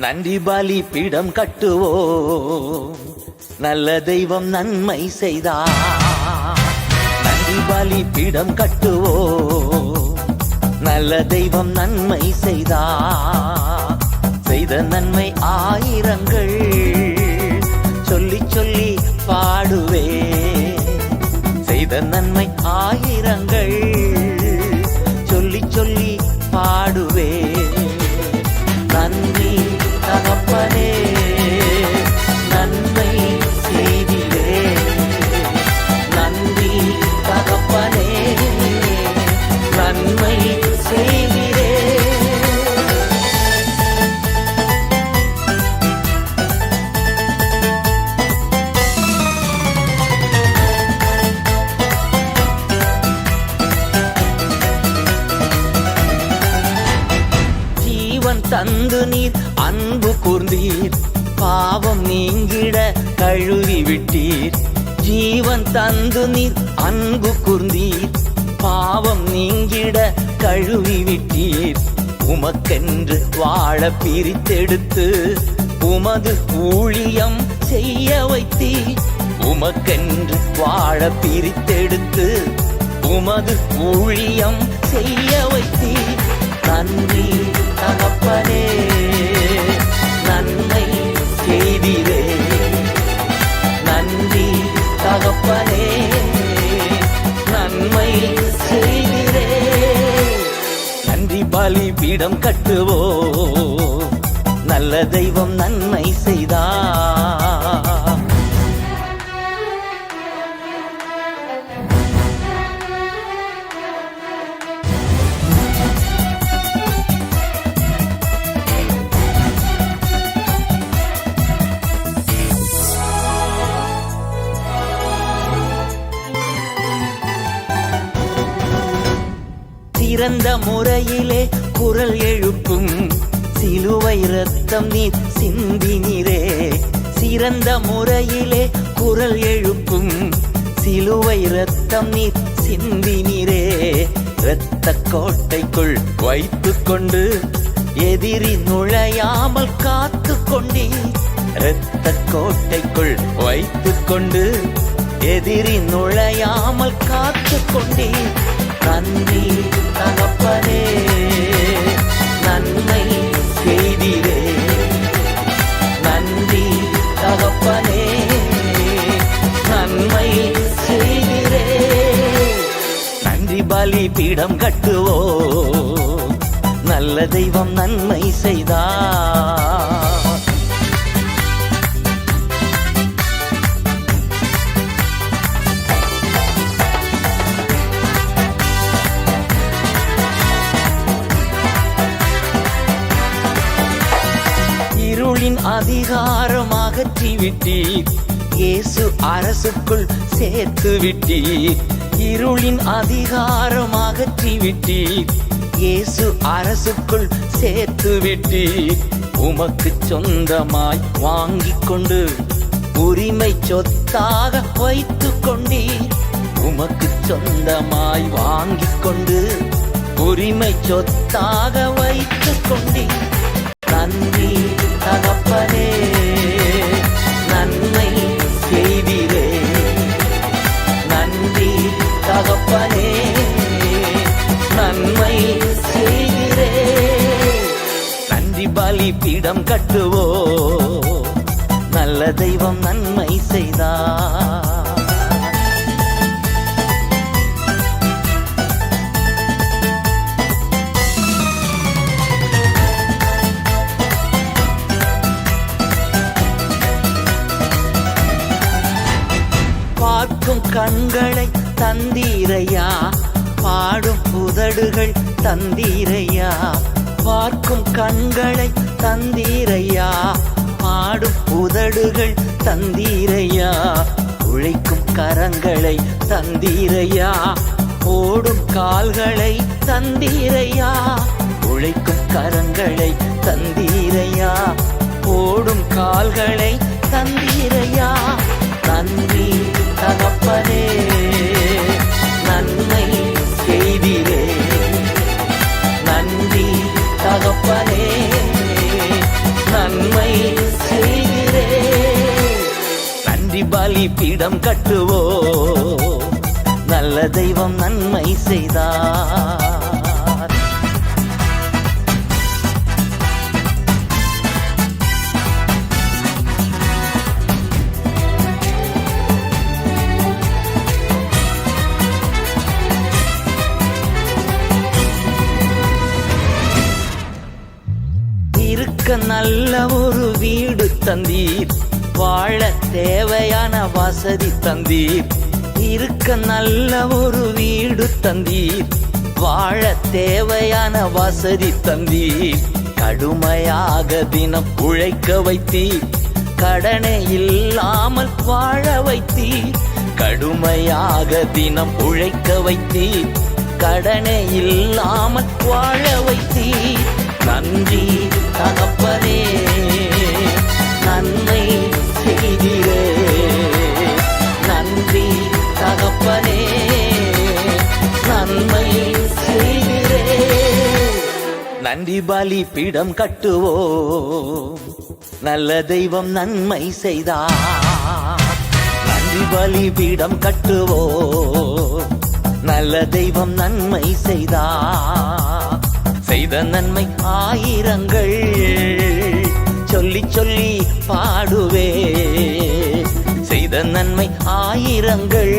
நன்றி பலி பீடம் கட்டுவோம். நல்ல தெய்வம் நன்மை செய்தா. நன்றி பலி பீடம் கட்டுவோம். நல்ல தெய்வம் நன்மை செய்தா. செய்த நன்மை ஆயிரங்கள். ஜீவன் தந்து நீர் அன்பு கூர்ந்தீர். பாவம் நீங்கிட கழுவி விட்டீர். ஜீவன் தந்து நீர் அன்பு கூர்ந்தீர். பாவம் நீங்கிட கழுவி விட்டீர். உமக்கென்று வாழ பிரித்தெடுத்து உமது ஊழியம் செய்ய வைத்தீர். உமக்கென்று வாழ பிரித்தெடுத்து உமது ஊழியம் செய்ய வைத்தீர். நன்றி தகப்பனே நன்மை செய்திரே. நன்றி தகப்பனே நன்மை செய்திரே. நன்றி பலி பீடம் கட்டுவோ நல்ல தெய்வம் நன்மை செய்தார். சிறந்த முறையிலே குரல் எழுப்பும் சிலுவை ரத்தம் நீர் சிந்தினிரே சிறந்த முறையிலே குரல் எழுப்பும் சிலுவை ரத்தம் நீர் சிந்தினிரே இரத்த கோட்டைக்குள் வைத்து கொண்டு எதிரி நுழையாமல் காத்து கொண்டீர். இரத்த கோட்டைக்குள் வைத்து கொண்டு எதிரி நுழையாமல் காத்து கொண்டீர். நன்றி தகப்பனே நன்மை செய்திரே நன்றி தகப்பனே நன்மை செய்திரே நன்றி பலி பீடம் கட்டுவோ நல்ல தெய்வம் நன்மை செய்தார் அதிகாரம் அகற்றி விட்டீர் இயேசு அரசுக்குள் சேர்த்து விட்டீர். இருளின் அதிகாரம் அகற்றி விட்டீர் இயேசு அரசுக்குள் சேர்த்து விட்டீர். உமக்கு சொந்தமாய் வாங்கி கொண்டு உரிமை சொத்தாக வைத்து கொண்டீர். உமக்கு சொந்தமாய் வாங்கி கொண்டு உரிமை சொத்தாக வைத்து கொண்டீர். நன்றி பலி பீடம் கட்டுவோ? நல்ல தெய்வம் நன்மை செய்தா? பார்க்கும் கண்களை தந்தீரையா? பாடும் புதடுகள் தந்தீரையா? பார்க்கும் கண்களை தந்தீரையா? பாடும் உதடுகள் தந்தீரையா? உழைக்கும் கரங்களை தந்தீரையா? ஓடும் கால்களை தந்தீரையா? உழைக்கும் கரங்களை தந்தீரையா? ஓடும் கால்களை தந்தீரையா? நன்றி தகப்பனே நன்மை நன்றி பலி பீடம் கட்டுவோ? நல்ல தெய்வம் நன்மை செய்தார். இருக்க நல்ல ஒரு வீடு தந்தீர். வாழ தேவையான வசதி தந்தீர். இருக்க நல்ல ஒரு வீடு தந்தீர். வாழ தேவையான வசதி தந்தீர். கடுமையாக தினம் உழைக்க வைத்தீர். கடனை இல்லாமல் வாழ வைத்தீர். கடுமையாக தினம் உழைக்க வைத்தீர். கடனை இல்லாமல் வாழ வைத்தீர். நன்றி தகப்பனே. நன்மை செய்திரே. நன்றி தகப்பனே. நன்மை செய்திரே. நன்றி பலி பீடம் கட்டுவோ. நல்ல தெய்வம் நன்மை செய்தா. நன்றி பலி பீடம் கட்டுவோ. நல்ல தெய்வம் நன்மை செய்தா. செய்த நன்மை ஆயிரங்கள். சொல்லி சொல்லி பாடுவே செய்த நன்மை ஆயிரங்கள்